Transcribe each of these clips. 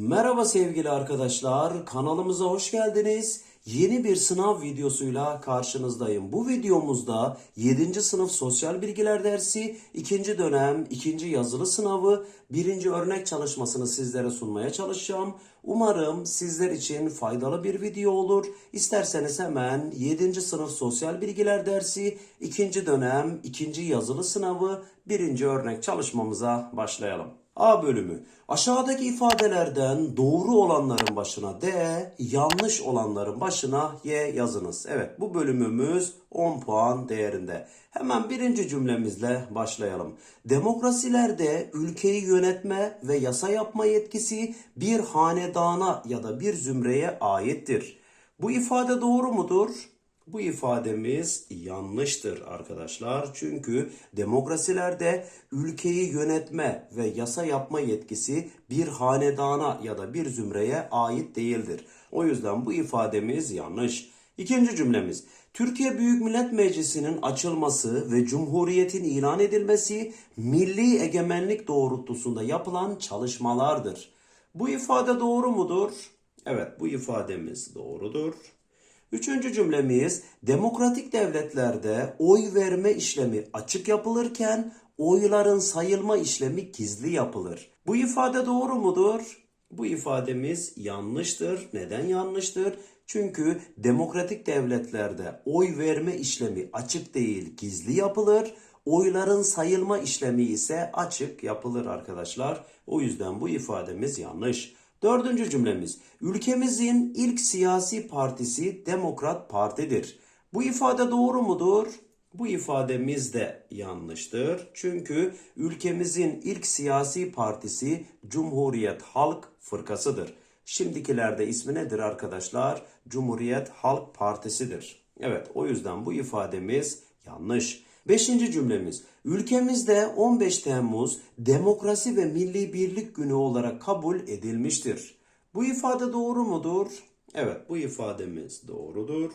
Merhaba sevgili arkadaşlar, kanalımıza hoş geldiniz. Yeni bir sınav videosuyla karşınızdayım. Bu videomuzda 7. sınıf sosyal bilgiler dersi, 2. dönem 2. yazılı sınavı, 1. örnek çalışmasını sizlere sunmaya çalışacağım. Umarım sizler için faydalı bir video olur. İsterseniz hemen 7. sınıf sosyal bilgiler dersi, 2. dönem 2. yazılı sınavı, 1. örnek çalışmamıza başlayalım. A bölümü. Aşağıdaki ifadelerden doğru olanların başına D, yanlış olanların başına Y yazınız. Evet bu bölümümüz 10 puan değerinde. Hemen birinci cümlemizle başlayalım. Demokrasilerde ülkeyi yönetme ve yasa yapma yetkisi bir hanedana ya da bir zümreye aittir. Bu ifade doğru mudur? Bu ifademiz yanlıştır arkadaşlar. Çünkü demokrasilerde ülkeyi yönetme ve yasa yapma yetkisi bir hanedana ya da bir zümreye ait değildir. O yüzden bu ifademiz yanlış. İkinci cümlemiz. Türkiye Büyük Millet Meclisi'nin açılması ve Cumhuriyet'in ilan edilmesi milli egemenlik doğrultusunda yapılan çalışmalardır. Bu ifade doğru mudur? Evet bu ifademiz doğrudur. Üçüncü cümlemiz demokratik devletlerde oy verme işlemi açık yapılırken oyların sayılma işlemi gizli yapılır. Bu ifade doğru mudur? Bu ifademiz yanlıştır. Neden yanlıştır? Çünkü demokratik devletlerde oy verme işlemi açık değil gizli yapılır. Oyların sayılma işlemi ise açık yapılır arkadaşlar. O yüzden bu ifademiz yanlış. Dördüncü cümlemiz. Ülkemizin ilk siyasi partisi Demokrat Parti'dir. Bu ifade doğru mudur? Bu ifademiz de yanlıştır. Çünkü ülkemizin ilk siyasi partisi Cumhuriyet Halk Fırkası'dır. Şimdikilerde ismi nedir arkadaşlar? Cumhuriyet Halk Partisi'dir. Evet o yüzden bu ifademiz yanlış. Beşinci cümlemiz. Ülkemizde 15 Temmuz Demokrasi ve Milli Birlik Günü olarak kabul edilmiştir. Bu ifade doğru mudur? Evet bu ifademiz doğrudur.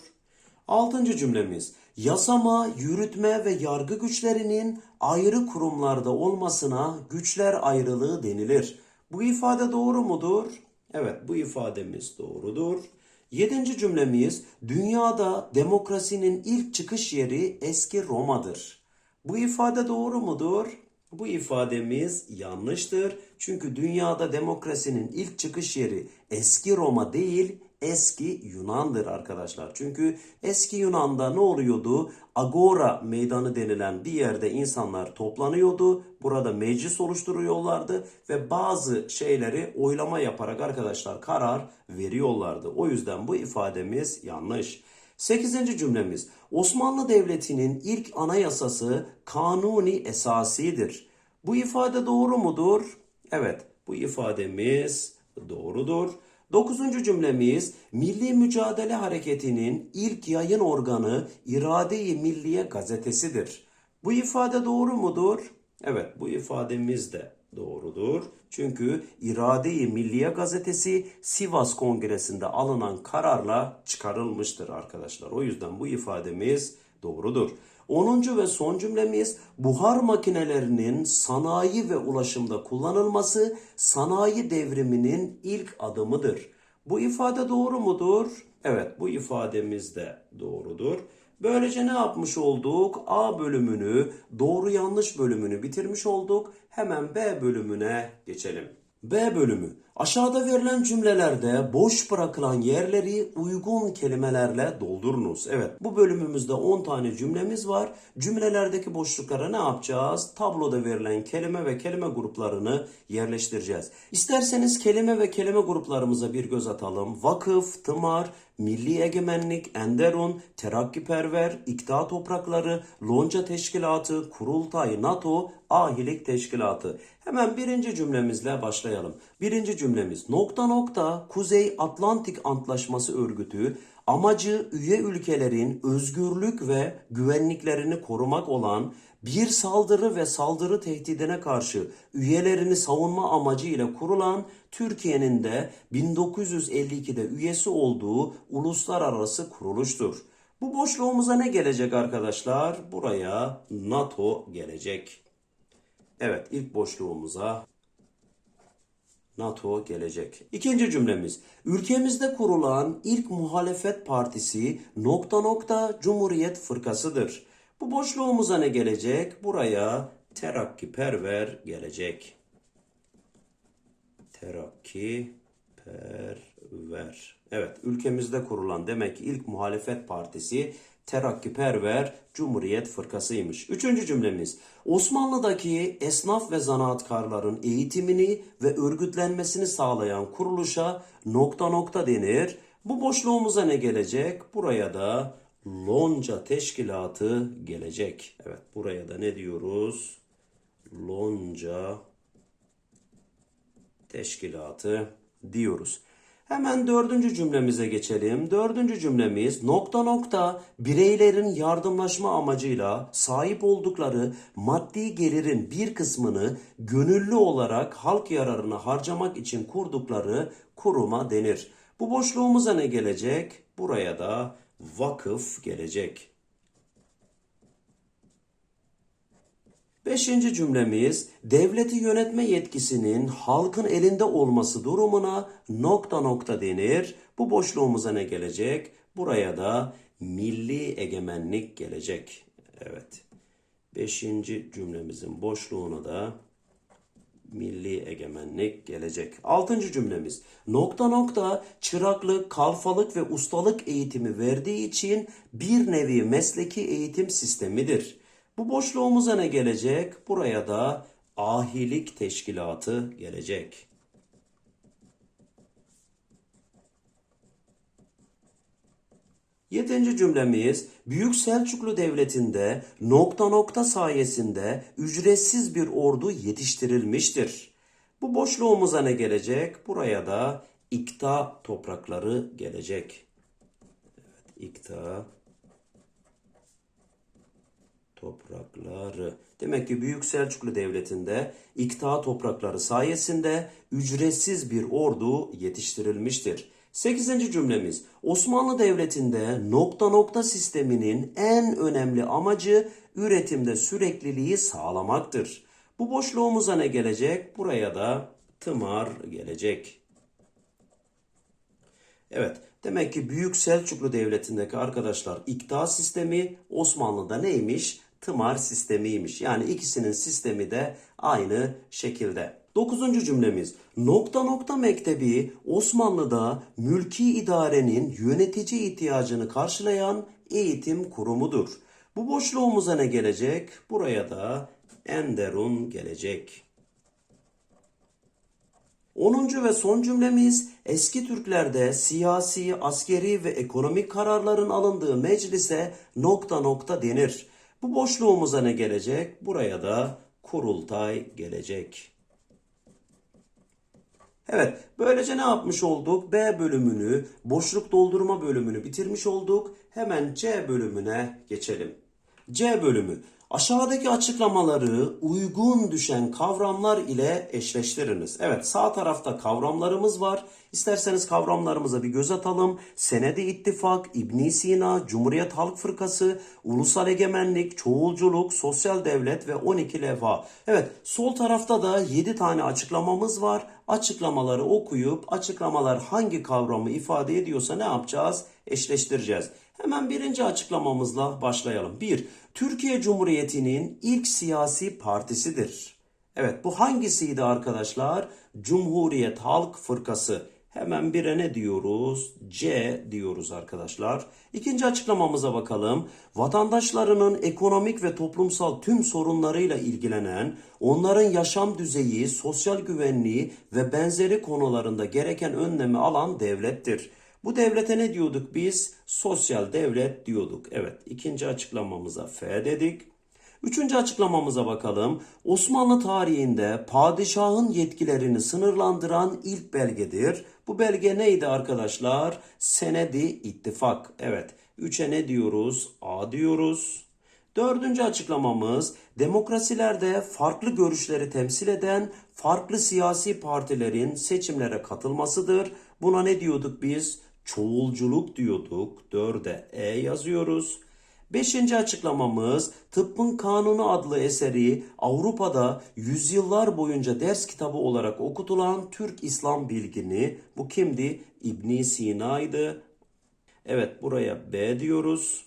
Altıncı cümlemiz. Yasama, yürütme ve yargı güçlerinin ayrı kurumlarda olmasına güçler ayrılığı denilir. Bu ifade doğru mudur? Evet bu ifademiz doğrudur. Yedinci cümlemiz dünyada demokrasinin ilk çıkış yeri eski Roma'dır. Bu ifade doğru mudur? Bu ifademiz yanlıştır. Çünkü dünyada demokrasinin ilk çıkış yeri eski Roma değil eski Yunan'dır arkadaşlar. Çünkü eski Yunan'da ne oluyordu? Agora meydanı denilen bir yerde insanlar toplanıyordu. Burada meclis oluşturuyorlardı ve bazı şeyleri oylama yaparak arkadaşlar karar veriyorlardı. O yüzden bu ifademiz yanlış. Sekizinci cümlemiz. Osmanlı Devleti'nin ilk anayasası kanuni esasidir. Bu ifade doğru mudur? Evet, bu ifademiz doğrudur. Dokuzuncu cümlemiz Milli Mücadele Hareketi'nin ilk yayın organı İrade-i Milliye gazetesidir. Bu ifade doğru mudur? Evet bu ifademiz de doğrudur. Çünkü İrade-i Milliye gazetesi Sivas Kongresi'nde alınan kararla çıkarılmıştır arkadaşlar. O yüzden bu ifademiz doğrudur. 10. ve son cümlemiz buhar makinelerinin sanayi ve ulaşımda kullanılması sanayi devriminin ilk adımıdır. Bu ifade doğru mudur? Evet bu ifademiz de doğrudur. Böylece ne yapmış olduk? A bölümünü, doğru yanlış bölümünü bitirmiş olduk. Hemen B bölümüne geçelim. B bölümü. Aşağıda verilen cümlelerde boş bırakılan yerleri uygun kelimelerle doldurunuz. Evet bu bölümümüzde 10 tane cümlemiz var. Cümlelerdeki boşluklara ne yapacağız? Tabloda verilen kelime ve kelime gruplarını yerleştireceğiz. İsterseniz kelime ve kelime gruplarımıza bir göz atalım. Vakıf, tımar, Milli Egemenlik, Enderun, Terakkiperver, İkta Toprakları, Lonca Teşkilatı, Kurultay, NATO, Ahilik Teşkilatı. Hemen birinci cümlemizle başlayalım. Birinci cümlemiz nokta nokta Kuzey Atlantik Antlaşması Örgütü amacı üye ülkelerin özgürlük ve güvenliklerini korumak olan bir saldırı ve saldırı tehdidine karşı üyelerini savunma amacı ile kurulan Türkiye'nin de 1952'de üyesi olduğu uluslararası kuruluştur. Bu boşluğumuza ne gelecek arkadaşlar? Buraya NATO gelecek. Evet ilk boşluğumuza NATO gelecek. İkinci cümlemiz. Ülkemizde kurulan ilk muhalefet partisi nokta nokta Cumhuriyet Fırkası'dır. Bu boşluğumuza ne gelecek? Buraya terakkiperver gelecek. Terakki perver. Evet, ülkemizde kurulan demek ki ilk muhalefet partisi Terakkiperver Cumhuriyet Fırkası'ymış. Üçüncü cümlemiz. Osmanlı'daki esnaf ve zanaatkarların eğitimini ve örgütlenmesini sağlayan kuruluşa nokta nokta denir. Bu boşluğumuza ne gelecek? Buraya da Lonca Teşkilatı gelecek. Evet, buraya da ne diyoruz? Lonca teşkilatı diyoruz. Hemen dördüncü cümlemize geçelim. Dördüncü cümlemiz nokta nokta bireylerin yardımlaşma amacıyla sahip oldukları maddi gelirin bir kısmını gönüllü olarak halk yararına harcamak için kurdukları kuruma denir. Bu boşluğumuza ne gelecek? Buraya da vakıf gelecek. Beşinci cümlemiz devleti yönetme yetkisinin halkın elinde olması durumuna nokta nokta denir. Bu boşluğumuza ne gelecek? Buraya da milli egemenlik gelecek. Evet. Beşinci cümlemizin boşluğuna da milli egemenlik gelecek. Altıncı cümlemiz nokta nokta çıraklık, kalfalık ve ustalık eğitimi verdiği için bir nevi mesleki eğitim sistemidir. Bu boşluğumuza ne gelecek? Buraya da ahilik teşkilatı gelecek. Yedinci cümlemiz Büyük Selçuklu Devleti'nde nokta nokta sayesinde ücretsiz bir ordu yetiştirilmiştir. Bu boşluğumuza ne gelecek? Buraya da ikta toprakları gelecek. Evet, ikta toprakları. Demek ki Büyük Selçuklu Devleti'nde ikta toprakları sayesinde ücretsiz bir ordu yetiştirilmiştir. 8. cümlemiz Osmanlı Devleti'nde nokta nokta sisteminin en önemli amacı üretimde sürekliliği sağlamaktır. Bu boşluğumuza ne gelecek? Buraya da tımar gelecek. Evet, demek ki Büyük Selçuklu Devleti'ndeki arkadaşlar ikta sistemi Osmanlı'da neymiş? Tımar sistemiymiş. Yani ikisinin sistemi de aynı şekilde. Dokuzuncu cümlemiz. Nokta nokta mektebi Osmanlı'da mülki idarenin yönetici ihtiyacını karşılayan eğitim kurumudur. Bu boşluğumuza ne gelecek? Buraya da Enderun gelecek. 10. ve son cümlemiz eski Türklerde siyasi, askeri ve ekonomik kararların alındığı meclise nokta nokta denir. Bu boşluğumuza ne gelecek? Buraya da kurultay gelecek. Evet, böylece ne yapmış olduk? B bölümünü, boşluk doldurma bölümünü bitirmiş olduk. Hemen C bölümüne geçelim. C bölümü. Aşağıdaki açıklamaları uygun düşen kavramlar ile eşleştiriniz. Evet sağ tarafta kavramlarımız var. İsterseniz kavramlarımıza bir göz atalım. Senedi İttifak, İbn Sina, Cumhuriyet Halk Fırkası, Ulusal Egemenlik, Çoğulculuk, Sosyal Devlet ve 12 levha. Evet sol tarafta da 7 tane açıklamamız var. Açıklamaları okuyup açıklamalar hangi kavramı ifade ediyorsa ne yapacağız? Eşleştireceğiz. Hemen birinci açıklamamızla başlayalım. 1. Türkiye Cumhuriyeti'nin ilk siyasi partisidir. Evet bu hangisiydi arkadaşlar? Cumhuriyet Halk Fırkası. Hemen bire ne diyoruz? C diyoruz arkadaşlar. İkinci açıklamamıza bakalım. Vatandaşlarının ekonomik ve toplumsal tüm sorunlarıyla ilgilenen, onların yaşam düzeyi, sosyal güvenliği ve benzeri konularında gereken önlemi alan devlettir. Bu devlete ne diyorduk biz? Sosyal devlet diyorduk. Evet ikinci açıklamamıza F dedik. Üçüncü açıklamamıza bakalım. Osmanlı tarihinde padişahın yetkilerini sınırlandıran ilk belgedir. Bu belge neydi arkadaşlar? Senedi ittifak. Evet. Üçe ne diyoruz? A diyoruz. Dördüncü açıklamamız demokrasilerde farklı görüşleri temsil eden farklı siyasi partilerin seçimlere katılmasıdır. Buna ne diyorduk biz? Çoğulculuk diyorduk. Dörde E yazıyoruz. Beşinci açıklamamız Tıbbın Kanunu adlı eseri Avrupa'da yüzyıllar boyunca ders kitabı olarak okutulan Türk İslam bilgini bu kimdi? İbn Sina'ydı. Evet buraya B diyoruz.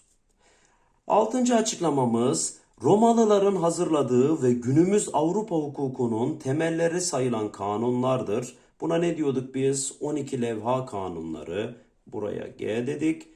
Altıncı açıklamamız Romalıların hazırladığı ve günümüz Avrupa hukukunun temelleri sayılan kanunlardır. Buna ne diyorduk biz? 12 levha kanunları. Buraya G dedik.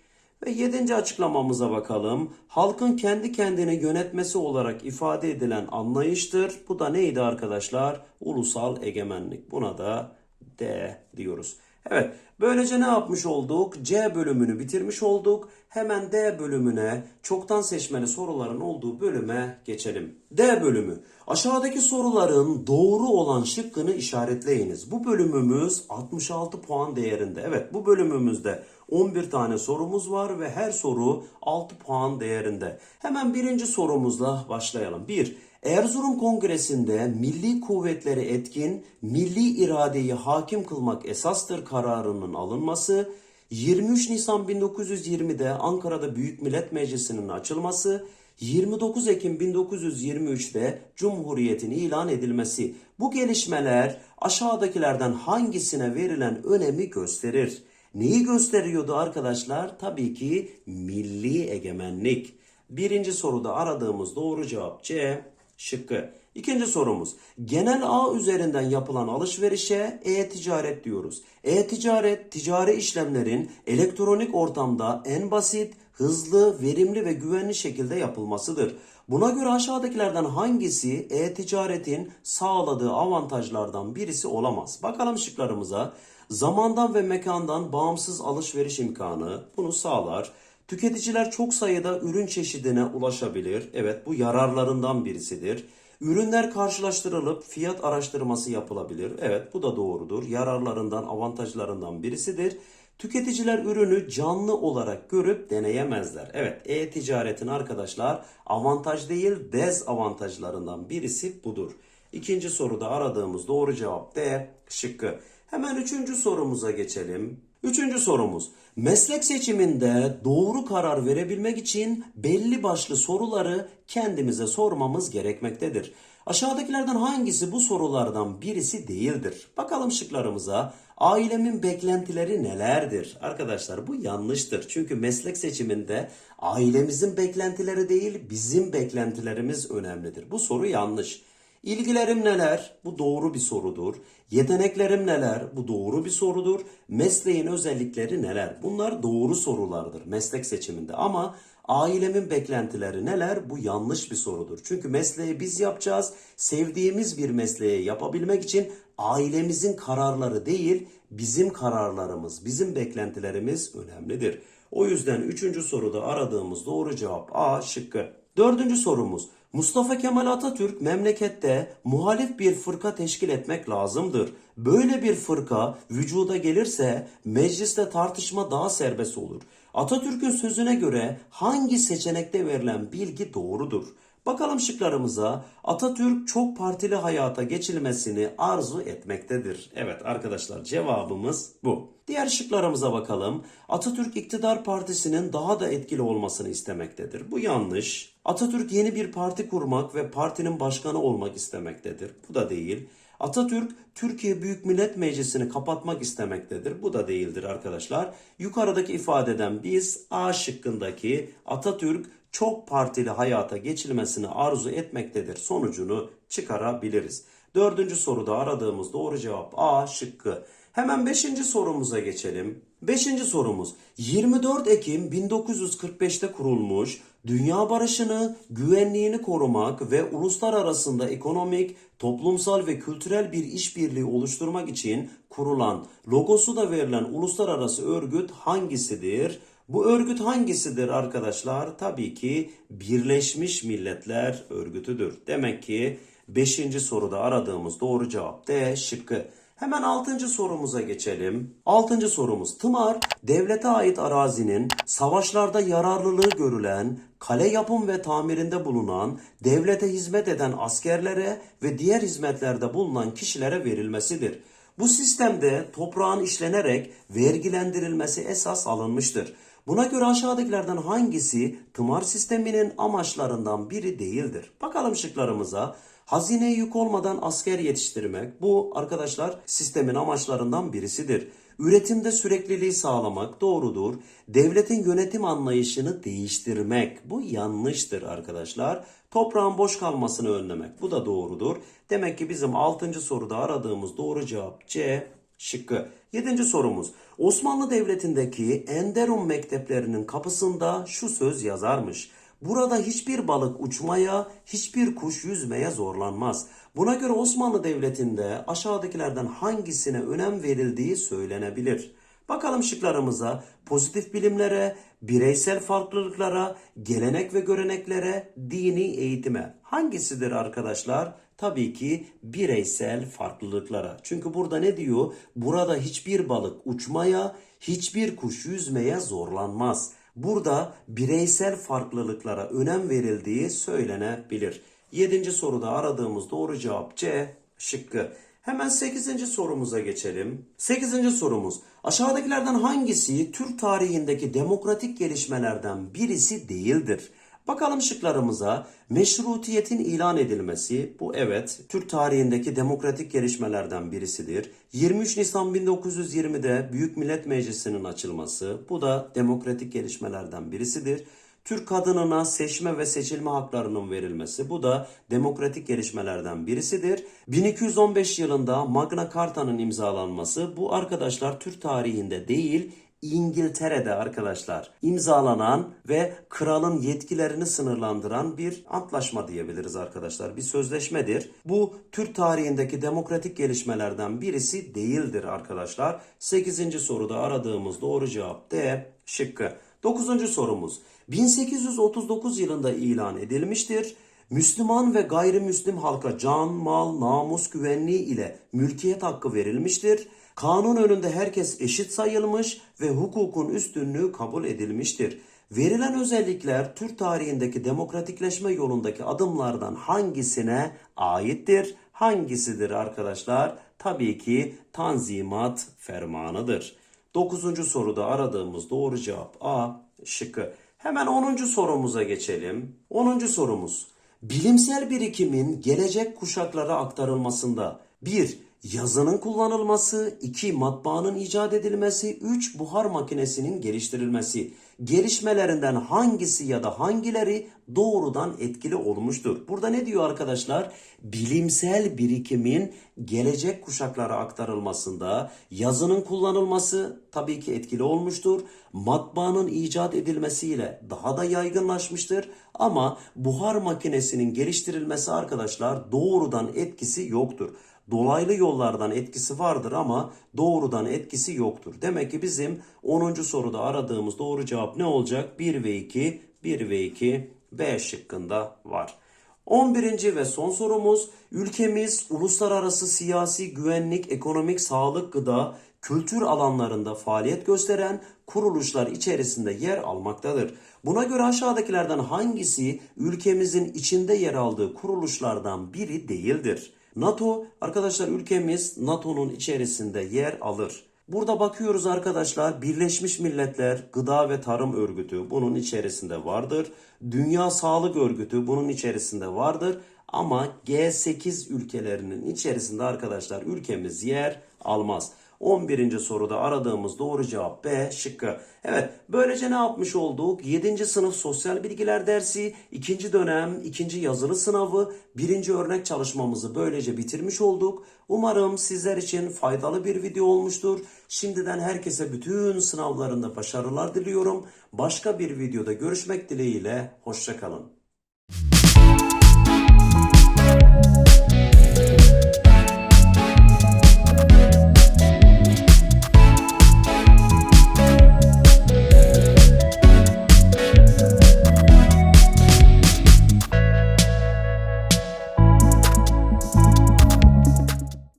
Ve yedinci açıklamamıza bakalım. Halkın kendi kendini yönetmesi olarak ifade edilen anlayıştır. Bu da neydi arkadaşlar? Ulusal egemenlik. Buna da D diyoruz. Evet, böylece ne yapmış olduk? C bölümünü bitirmiş olduk. Hemen D bölümüne, çoktan seçmeli soruların olduğu bölüme geçelim. D bölümü. Aşağıdaki soruların doğru olan şıkkını işaretleyiniz. Bu bölümümüz 66 puan değerinde. Evet, bu bölümümüzde 11 tane sorumuz var ve her soru 6 puan değerinde. Hemen birinci sorumuzla başlayalım. 1. Erzurum Kongresi'nde milli kuvvetleri etkin, milli iradeyi hakim kılmak esastır kararının alınması, 23 Nisan 1920'de Ankara'da Büyük Millet Meclisi'nin açılması, 29 Ekim 1923'te Cumhuriyet'in ilan edilmesi. Bu gelişmeler aşağıdakilerden hangisine verilen önemi gösterir? Neyi gösteriyordu arkadaşlar? Tabii ki milli egemenlik. Birinci soruda aradığımız doğru cevap C şıkkı. İkinci sorumuz. Genel ağ üzerinden yapılan alışverişe e-ticaret diyoruz. E-ticaret, ticari işlemlerin elektronik ortamda en basit, hızlı, verimli ve güvenli şekilde yapılmasıdır. Buna göre aşağıdakilerden hangisi e-ticaretin sağladığı avantajlardan birisi olamaz? Bakalım şıklarımıza. Zamandan ve mekandan bağımsız alışveriş imkanı bunu sağlar. Tüketiciler çok sayıda ürün çeşidine ulaşabilir. Evet bu yararlarından birisidir. Ürünler karşılaştırılıp fiyat araştırması yapılabilir. Evet bu da doğrudur. Yararlarından, avantajlarından birisidir. Tüketiciler ürünü canlı olarak görüp deneyemezler. Evet e-ticaretin arkadaşlar avantaj değil dezavantajlarından birisi budur. İkinci soruda aradığımız doğru cevap D şıkkı. Hemen üçüncü sorumuza geçelim. Üçüncü sorumuz. Meslek seçiminde doğru karar verebilmek için belli başlı soruları kendimize sormamız gerekmektedir. Aşağıdakilerden hangisi bu sorulardan birisi değildir? Bakalım şıklarımıza. Ailemin beklentileri nelerdir? Arkadaşlar bu yanlıştır. Çünkü meslek seçiminde ailemizin beklentileri değil bizim beklentilerimiz önemlidir. Bu soru yanlış. İlgilerim neler? Bu doğru bir sorudur. Yeteneklerim neler? Bu doğru bir sorudur. Mesleğin özellikleri neler? Bunlar doğru sorulardır meslek seçiminde. Ama ailemin beklentileri neler? Bu yanlış bir sorudur. Çünkü mesleği biz yapacağız. Sevdiğimiz bir mesleği yapabilmek için ailemizin kararları değil, bizim kararlarımız, bizim beklentilerimiz önemlidir. O yüzden üçüncü soruda aradığımız doğru cevap A şıkkı. Dördüncü sorumuz. Mustafa Kemal Atatürk memlekette muhalif bir fırka teşkil etmek lazımdır. Böyle bir fırka vücuda gelirse mecliste tartışma daha serbest olur. Atatürk'ün sözüne göre hangi seçenekte verilen bilgi doğrudur? Bakalım şıklarımıza Atatürk çok partili hayata geçilmesini arzu etmektedir. Evet arkadaşlar cevabımız bu. Diğer şıklarımıza bakalım. Atatürk iktidar partisinin daha da etkili olmasını istemektedir. Bu yanlış. Atatürk yeni bir parti kurmak ve partinin başkanı olmak istemektedir. Bu da değil. Atatürk Türkiye Büyük Millet Meclisi'ni kapatmak istemektedir. Bu da değildir arkadaşlar. Yukarıdaki ifadeden biz A şıkkındaki Atatürk çok partili hayata geçilmesini arzu etmektedir sonucunu çıkarabiliriz. Dördüncü soruda aradığımız doğru cevap A şıkkı. Hemen beşinci sorumuza geçelim. Beşinci sorumuz 24 Ekim 1945'te kurulmuş dünya barışını, güvenliğini korumak ve uluslar arasında ekonomik, toplumsal ve kültürel bir işbirliği oluşturmak için kurulan logosu da verilen uluslararası örgüt hangisidir? Bu örgüt hangisidir arkadaşlar? Tabii ki Birleşmiş Milletler Örgütüdür. Demek ki 5. soruda aradığımız doğru cevap D şıkkı. Hemen 6. sorumuza geçelim. 6. sorumuz tımar devlete ait arazinin savaşlarda yararlılığı görülen, kale yapım ve tamirinde bulunan, devlete hizmet eden askerlere ve diğer hizmetlerde bulunan kişilere verilmesidir. Bu sistemde toprağın işlenerek vergilendirilmesi esas alınmıştır. Buna göre aşağıdakilerden hangisi tımar sisteminin amaçlarından biri değildir? Bakalım şıklarımıza. Hazineye yük olmadan asker yetiştirmek bu arkadaşlar sistemin amaçlarından birisidir. Üretimde sürekliliği sağlamak doğrudur. Devletin yönetim anlayışını değiştirmek bu yanlıştır arkadaşlar. Toprağın boş kalmasını önlemek bu da doğrudur. Demek ki bizim 6. soruda aradığımız doğru cevap C şıkkı. 7. sorumuz. Osmanlı Devleti'ndeki Enderun mekteplerinin kapısında şu söz yazarmış. Burada hiçbir balık uçmaya, hiçbir kuş yüzmeye zorlanmaz. Buna göre Osmanlı Devleti'nde aşağıdakilerden hangisine önem verildiği söylenebilir. Bakalım şıklarımıza pozitif bilimlere, bireysel farklılıklara, gelenek ve göreneklere, dini eğitime. Hangisidir arkadaşlar? Tabii ki bireysel farklılıklara. Çünkü burada ne diyor? Burada hiçbir balık uçmaya, hiçbir kuş yüzmeye zorlanmaz. Burada bireysel farklılıklara önem verildiği söylenebilir. 7. soruda aradığımız doğru cevap C şıkkı. Hemen 8. sorumuza geçelim. 8. sorumuz. Aşağıdakilerden hangisi Türk tarihindeki demokratik gelişmelerden birisi değildir? Bakalım şıklarımıza. Meşrutiyetin ilan edilmesi, bu evet Türk tarihindeki demokratik gelişmelerden birisidir. 23 Nisan 1920'de Büyük Millet Meclisi'nin açılması, bu da demokratik gelişmelerden birisidir. Türk kadınına seçme ve seçilme haklarının verilmesi bu da demokratik gelişmelerden birisidir. 1215 yılında Magna Carta'nın imzalanması bu arkadaşlar Türk tarihinde değil İngiltere'de arkadaşlar imzalanan ve kralın yetkilerini sınırlandıran bir antlaşma diyebiliriz arkadaşlar. Bir sözleşmedir. Bu Türk tarihindeki demokratik gelişmelerden birisi değildir arkadaşlar. 8. soruda aradığımız doğru cevap D şıkkı. 9. sorumuz 1839 yılında ilan edilmiştir. Müslüman ve gayrimüslim halka can, mal, namus güvenliği ile mülkiyet hakkı verilmiştir. Kanun önünde herkes eşit sayılmış ve hukukun üstünlüğü kabul edilmiştir. Verilen özellikler Türk tarihindeki demokratikleşme yolundaki adımlardan hangisine aittir? Hangisidir arkadaşlar? Tabii ki Tanzimat Fermanı'dır. 9. soruda aradığımız doğru cevap A şıkkı. Hemen 10. sorumuza geçelim. 10. sorumuz. Bilimsel birikimin gelecek kuşaklara aktarılmasında 1. Yazının kullanılması, 2. Matbaanın icat edilmesi, 3. Buhar makinesinin geliştirilmesi. Gelişmelerinden hangisi ya da hangileri doğrudan etkili olmuştur? Burada ne diyor arkadaşlar? Bilimsel birikimin gelecek kuşaklara aktarılmasında yazının kullanılması tabii ki etkili olmuştur. Matbaanın icat edilmesiyle daha da yaygınlaşmıştır. Ama buhar makinesinin geliştirilmesi arkadaşlar doğrudan etkisi yoktur. Dolaylı yollardan etkisi vardır ama doğrudan etkisi yoktur. Demek ki bizim 10. soruda aradığımız doğru cevap ne olacak? 1 ve 2, 1 ve 2 B şıkkında var. 11. ve son sorumuz ülkemiz uluslararası siyasi, güvenlik, ekonomik, sağlık, gıda, kültür alanlarında faaliyet gösteren kuruluşlar içerisinde yer almaktadır. Buna göre aşağıdakilerden hangisi ülkemizin içinde yer aldığı kuruluşlardan biri değildir? NATO arkadaşlar ülkemiz NATO'nun içerisinde yer alır. Burada bakıyoruz arkadaşlar Birleşmiş Milletler Gıda ve Tarım Örgütü bunun içerisinde vardır. Dünya Sağlık Örgütü bunun içerisinde vardır. Ama G8 ülkelerinin içerisinde arkadaşlar ülkemiz yer almaz. 11. soruda aradığımız doğru cevap B şıkkı. Evet böylece ne yapmış olduk? 7. sınıf sosyal bilgiler dersi, 2. dönem 2. yazılı sınavı, 1. örnek çalışmamızı böylece bitirmiş olduk. Umarım sizler için faydalı bir video olmuştur. Şimdiden herkese bütün sınavlarında başarılar diliyorum. Başka bir videoda görüşmek dileğiyle. Hoşçakalın.